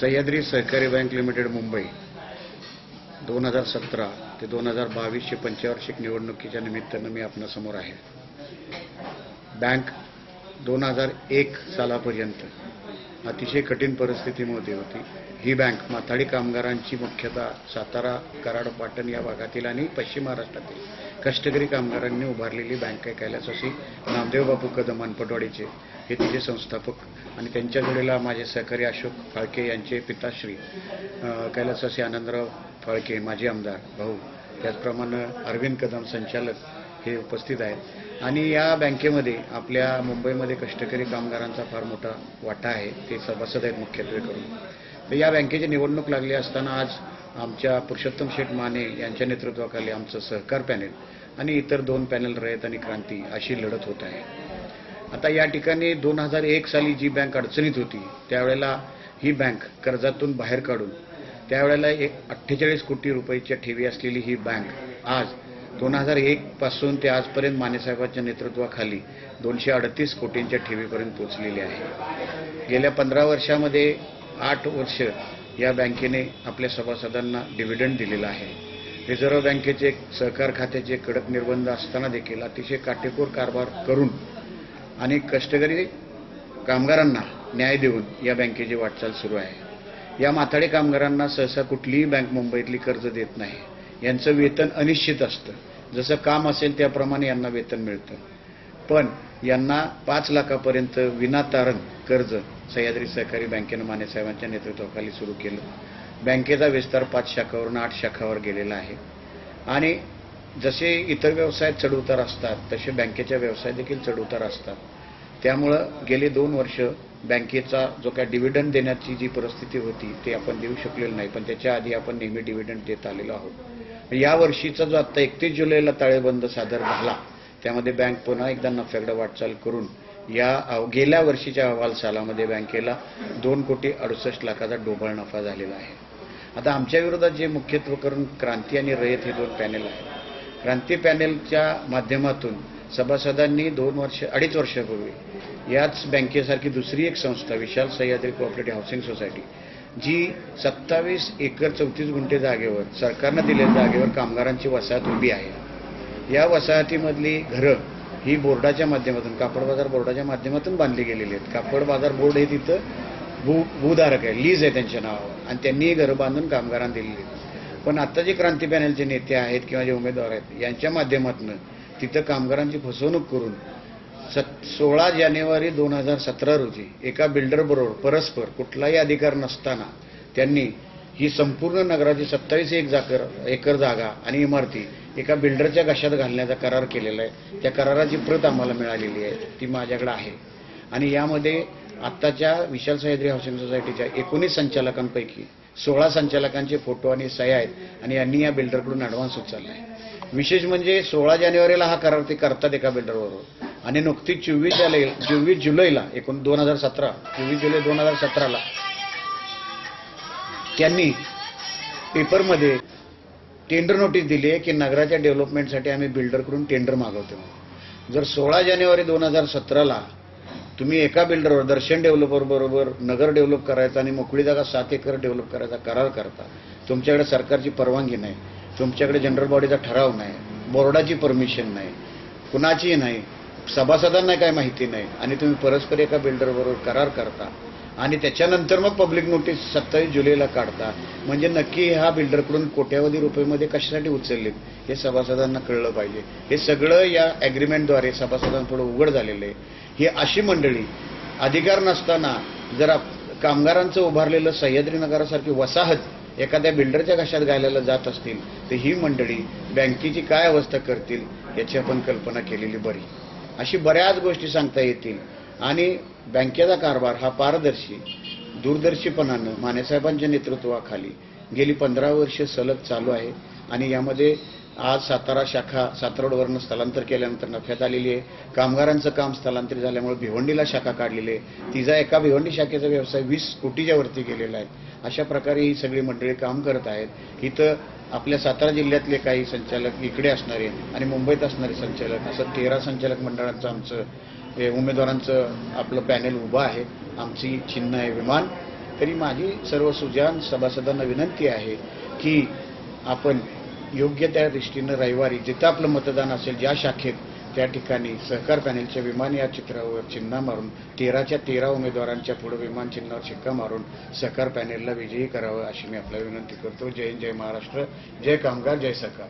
सह्याद्री सहकारी bank limited Mumbai. दोन हजार सतरा ते दोन हजार बावीसशे पंचवार्षिक निवडणुकीच्या निमित्तानं मी आपणासमोर आहे. बँक दोन हजार एक सालापर्यंत अतिशय कठीण परिस्थितीमध्ये होती. ही बँक माथाडी कामगारांची मुख्यतः सातारा कराड पाटण या भागातील आणि पश्चिम महाराष्ट्रातील कष्टकरी कामगारांनी उभारलेली बँक आहे कैलासवासी. नामदेव बापू कदम अनपटवाडीचे हे तिचे संस्थापक आणि त्यांच्या जोडीला माझे सहकारी अशोक फाळके यांचे पिताश्री. कैलासवासी आनंदराव फाळके माजी आमदार भाऊ. त्याचप्रमाणे अरविंद कदम संचालक हे उपस्थित आहेत. आणि या बँकेमध्ये आपल्या मुंबईमध्ये कष्टकरी कामगारांचा फार मोठा वाटा आहे. ते सभासद आहेत मुख्यत्वे करून. तर या बँकेची निवडणूक लागली असताना आज आमच्या पुरुषोत्तम शेठ माने यांच्या नेतृत्वाखाली आमचं सहकार पॅनेल आणि इतर दोन पॅनल रयत आणि क्रांती अशी लढत होत आहे. आता या ठिकाणी दोन हजार एक साली जी बँक अडचणीत होती त्यावेळेला ही बँक कर्जातून बाहेर काढून त्यावेळेला एक अठ्ठेचाळीस कोटी रुपयाच्या ठेवी असलेली ही बँक आज दोन हजार एक पासून ते आजपर्यंत मानेसाहेबांच्या नेतृत्वाखाली दोनशे अडतीस कोटींच्या ठेवीपर्यंत पोहोचलेली आहे. गेल्या पंधरा वर्षामध्ये आठ वर्ष या बँकेने आपल्या सभासदांना डिव्हिडंड दिलेला आहे. रिझर्व्ह बँकेचे सहकार खात्याचे कडक निर्बंध असताना देखील अतिशय काटेकोर कारभार करून आणि कष्टकरी कामगारांना न्याय देऊन या बँकेची वाटचाल सुरू आहे. या माथाडी कामगारांना सहसा कुठलीही बँक मुंबईतली कर्ज देत नाही. यांचं वेतन अनिश्चित असतं. जसं काम असेल त्याप्रमाणे यांना वेतन मिळतं. पण यांना पाच लाखापर्यंत विनातारण कर्ज सह्याद्री सहकारी बँकेनं मानेसाहेबांच्या नेतृत्वाखाली सुरू केलं. बँकेचा विस्तार पाच शाखावरून आठ शाखावर गेलेला आहे. आणि जसे इतर व्यवसायात चढउतार असतात तसे बँकेच्या व्यवसाय देखील चढउतार असतात. त्यामुळं गेले दोन वर्ष बँकेचा जो काय डिव्हिडंड देण्याची जी परिस्थिती होती ते आपण देऊ शकलेलो नाही. पण त्याच्या आधी आपण नेहमी डिव्हिडंड देत आलेलो आहोत. या वर्षीचा जो आत्ता एकतीस जुलैला ताळेबंद सादर झाला त्यामध्ये बँक पुन्हा एकदा नफ्याकडे वाटचाल करून या गेल्या वर्षीच्या अहवाल सालामध्ये बँकेला दोन कोटी अडुसष्ट लाखाचा डोबळ नफा झालेला आहे. आता आमच्या विरोधात जे मुख्यत्व करून क्रांती आणि रयत हे दोन पॅनेल आहेत. क्रांती पॅनेलच्या माध्यमातून सभासदांनी दोन वर्ष अडीच वर्षापूर्वी याच बँकेसारखी दुसरी एक संस्था Vishal Sahyadri cooperative housing society जी सत्तावीस एकर चौतीस गुंठे जागेवर सरकारनं दिलेल्या जागेवर कामगारांची वसाहत उभी आहे. या वसाहतीमधली घरं ही बोर्डाच्या माध्यमातून कापड बाजार बोर्डाच्या माध्यमातून बांधली गेलेली आहेत. कापड बाजार बोर्ड हे तिथं भू भूधारक आहे लीज आहे त्यांच्या नावावर. आणि त्यांनीही घरं बांधून कामगारांना दिलेली आहेत. पण आता जे क्रांती पॅनलचे नेते आहेत किंवा जे उमेदवार आहेत यांच्या माध्यमातून तिथं कामगारांची फसवणूक करून सत सोळा जानेवारी दोन हजार सतरा रोजी एका बिल्डरबरोबर परस्पर कुठलाही अधिकार नसताना त्यांनी ही संपूर्ण नगराची सत्तावीस एक जाकर एकर जागा आणि इमारती एका बिल्डरच्या कशात घालण्याचा करार केलेला आहे. त्या कराराची प्रत आम्हाला मिळालेली आहे. ती माझ्याकडे आहे. आणि यामध्ये आत्ताच्या विशाल सह्याद्री हाऊसिंग सोसायटीच्या एकोणीस संचालकांपैकी सोळा संचालकांचे फोटो आणि सह्या आहेत आणि यांनी या बिल्डरकडून ॲडव्हान्स उचलला आहे विशेष म्हणजे सोळा जानेवारीला हा करार ते करतात एका बिल्डरबरोबर आणि नुकतीच चोवीस जुलै चोवीस जुलैला एकूण दोन हजार सतरा चोवीस जुलै दोन हजार सतराला त्यांनी पेपरमध्ये टेंडर नोटीस दिली आहे की नगराच्या डेव्हलपमेंटसाठी आम्ही बिल्डरकडून टेंडर मागवतो. जर सोळा जानेवारी दोन हजार सतराला तुम्ही एका बिल्डरवर दर्शन डेव्हलपर बरोबर नगर डेव्हलप करायचा आणि मोकळी जागा सात एकर डेव्हलप करायचा करार करता तुमच्याकडे सरकारची परवानगी नाही तुमच्याकडे जनरल बॉडीचा ठराव नाही बोर्डाची परमिशन नाही कुणाची नाही सभासदांना काय माहिती नाही आणि तुम्ही परस्पर एका बिल्डरबरोबर करार करता आणि त्याच्यानंतर मग पब्लिक नोटीस सत्तावीस जुलैला काढता म्हणजे नक्की ह्या बिल्डरकडून कोट्यावधी रुपयेमध्ये कशासाठी उचललेत हे सभासदांना कळलं पाहिजे. हे सगळं या ॲग्रीमेंटद्वारे सभासदांपुढे उघड झालेलं आहे. ही अशी मंडळी अधिकार नसताना जर कामगारांचं उभारलेलं सह्याद्री नगरासारखी वसाहत एखाद्या बिल्डरच्या कशात घालायला जात असतील तर ही मंडळी बँकेची काय अवस्था करतील याची आपण कल्पना केलेली बरी. अशी बऱ्याच गोष्टी सांगता येतील. आणि बँकेचा कारभार हा पारदर्शी दूरदर्शीपणानं मानेसाहेबांच्या नेतृत्वाखाली गेली पंधरा वर्ष सलग चालू आहे आणि यामध्ये आज सातारा शाखा सातारोडवरनं स्थलांतर केल्यानंतर नफ्यात आलेली आहे. कामगारांचं काम स्थलांतरित झाल्यामुळे भिवंडीला शाखा काढलेली आहे. तिचा एका भिवंडी शाखेचा व्यवसाय वीस कोटीच्या वरती गेलेला आहे. अशा प्रकारे ही सगळी मंडळी काम करत आहेत. इथं आपल्या सातारा जिल्ह्यातले काही संचालक इकडे असणारे आणि मुंबईत असणारे संचालक असं तेरा संचालक मंडळांचं आमचं हे उमेदवारांचं आपलं पॅनेल उभं आहे. आमची चिन्ह आहे विमान. तरी माझी सर्व सुजान सभासदांना विनंती आहे की आपण योग्य त्या दृष्टीनं रविवारी जिथं आपलं मतदान असेल ज्या शाखेत त्या ठिकाणी सहकार पॅनेलच्या विमान या चित्रावर चिन्हा मारून तेराच्या तेरा उमेदवारांच्या पुढे विमान चिन्हावर शिक्का मारून सहकार पॅनेलला विजयी करावं अशी मी आपल्याला विनंती करतो. जय हिंद जय महाराष्ट्र जय कामगार जय सहकार.